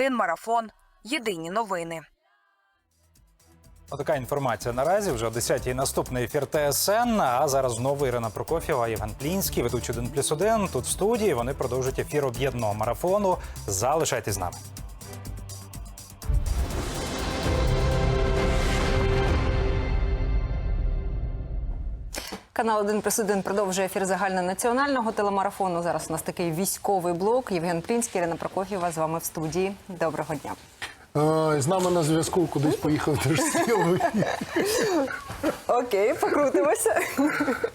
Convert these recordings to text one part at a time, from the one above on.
1 марафон. Єдині новини. Така інформація наразі вже о 10-й наступний ефір ТСН. А зараз знову Ірина Прокофєва, Євген Плінський, ведучий 1 плюс 1. Тут в студії вони продовжують ефір об'єднаного марафону. Залишайтесь з нами. Канал 1 плюс 1 продовжує ефір загальнонаціонального телемарафону. Зараз у нас такий військовий блок. Євген Плінський, Ірина Прокоф'єва з вами в студії. Доброго дня. Е, З нами на зв'язку кудись поїхав держсили. Окей, покрутимося.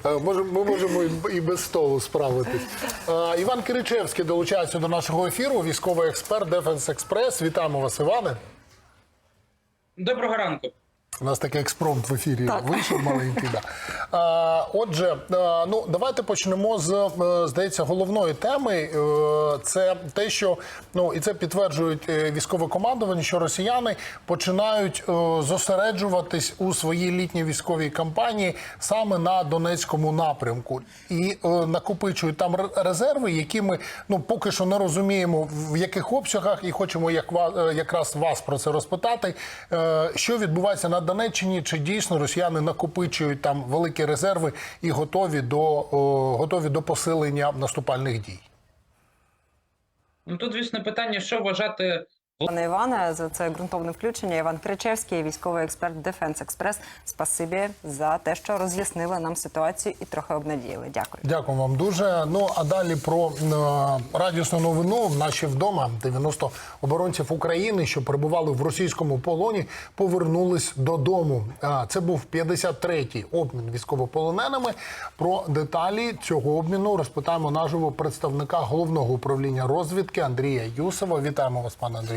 Е, Ми можемо і- і без столу справитись. Е, Іван Киричевський долучається до нашого ефіру, військовий експерт Дефенс Експрес. Вітаємо вас, Іване. Доброго ранку. У нас такий експромт в ефірі вийшов маленький. Да. А, отже, ну давайте почнемо з е, здається головної теми. Е, Це те, що ну і це підтверджують е, військове командування, що росіяни починають зосереджуватись у своїй літній військовій кампанії саме на Донецькому напрямку і накопичують там резерви, які ми ну поки що не розуміємо в яких обсягах, і хочемо як якраз вас про це розпитати. Що відбувається на Донеччині? Чи дійсно росіяни накопичують там великі резерви і готові до готові до посилення наступальних дій? Ну тут, звісно, питання, що вважати Пане Іване, за це ґрунтовне включення. Іван Кричевський, військовий експерт Дефенс Експрес. Спасибі за те, що роз'яснили нам ситуацію і трохи обнадіяли. Дякую. Дякую вам дуже. Ну а далі про е, радісну новину. Наші вдома 90 оборонців України, що перебували в російському полоні, повернулись додому. Це був 53-й обмін військовополоненими. Про деталі цього обміну розпитаємо наживо представника головного управління розвідки Андрія Юсова. Вітаємо вас, пане Андрій.